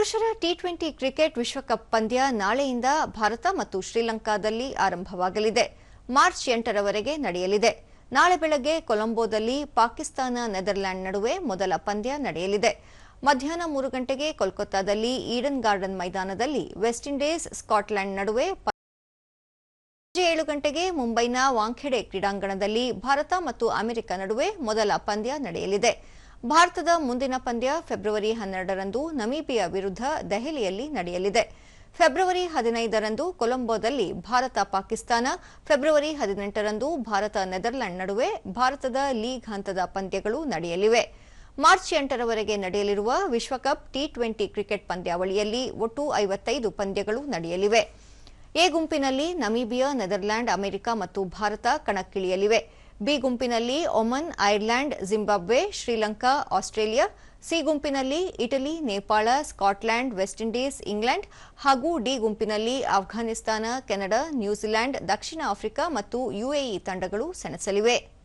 ಪುರುಷರ T twenty cricket ವಿಶ್ವಕಪ್ ಪಂದ್ಯ ನಾಳೆಯಿಂದ ಭಾರತ ಮತ್ತು ಶ್ರೀಲಂಕಾದಲ್ಲಿ ಆರಂಭವಾಗಲಿದೆ. ಮಾರ್ಚ್ ಎಂಟರವರೆಗೆ ನಡೆಯಲಿದೆ. ನಾಳೆ ಬೆಳಗ್ಗೆ ಕೊಲಂಬೋದಲ್ಲಿ ಪಾಕಿಸ್ತಾನ ನೆದರ್ಲ್ಯಾಂಡ್ ನಡುವೆ ಮೊದಲ ಪಂದ್ಯ ನಡೆಯಲಿದೆ. ಮಧ್ಯಾಹ್ನ ಮೂರು ಗಂಟೆಗೆ ಕೋಲ್ಕತ್ತಾದಲ್ಲಿ ಈಡನ್ ಗಾರ್ಡನ್ ಮೈದಾನದಲ್ಲಿ ವೆಸ್ಟ್ ಇಂಡೀಸ್ ಸ್ಕಾಟ್ಲೆಂಡ್ ನಡುವೆ ಸಂಜೆ ಏಳು ಗಂಟೆಗೆ ಮುಂಬೈನ ವಾಂಖೆಡೆ ಕ್ರೀಡಾಂಗಣದಲ್ಲಿ ಭಾರತ ಮತ್ತು ಅಮೆರಿಕ ನಡುವೆ ಮೊದಲ ಪಂದ್ಯ ನಡೆಯಲಿದೆ. ಭಾರತದ ಮುಂದಿನ ಪಂದ್ಯ ಫೆಬ್ರವರಿ ಹನ್ನೆರಡರಂದು ನಮೀಬಿಯಾ ವಿರುದ್ಧ ದೆಹಲಿಯಲ್ಲಿ ನಡೆಯಲಿದೆ. ಫೆಬ್ರವರಿ ಹದಿನೈದರಂದು ಕೊಲಂಬೋದಲ್ಲಿ ಭಾರತ ಪಾಕಿಸ್ತಾನ, ಫೆಬ್ರವರಿ ಹದಿನೆಂಟರಂದು ಭಾರತ ನೆದರ್ಲ್ಯಾಂಡ್ ನಡುವೆ ಭಾರತದ ಲೀಗ್ ಹಂತದ ಪಂದ್ಯಗಳು ನಡೆಯಲಿವೆ. ಮಾರ್ಚ್ ಎಂಟರವರೆಗೆ ನಡೆಯಲಿರುವ ವಿಶ್ವಕಪ್ ಟಿ ಟ್ವೆಂಟಿ ಕ್ರಿಕೆಟ್ ಪಂದ್ಯಾವಳಿಯಲ್ಲಿ ಒಟ್ಟು ಐವತ್ತೈದು ಪಂದ್ಯಗಳು ನಡೆಯಲಿವೆ. ಎ ಗುಂಪಿನಲ್ಲಿ ನಮೀಬಿಯಾ ನೆದರ್ಲ್ಯಾಂಡ್ ಅಮೆರಿಕ ಮತ್ತು ಭಾರತ ಕಣಕ್ಕಿಳಿಯಲಿವೆ. ಬಿ ಗುಂಪಿನಲ್ಲಿ Oman, Ireland, Zimbabwe, Sri Lanka, Australia, C ಗುಂಪಿನಲ್ಲಿ Italy, Nepal, Scotland, West Indies, England ಹಾಗೂ ಡಿ ಗುಂಪಿನಲ್ಲಿ ಆಫ್ಘಾನಿಸ್ತಾನ, ಕೆನಡಾ ನ್ಯೂಜಿಲೆಂಡ್ ದಕ್ಷಿಣ ಆಫ್ರಿಕಾ ಮತ್ತು ಯುಎಇ ತಂಡಗಳು ಸೆಣಸಲಿವೆ.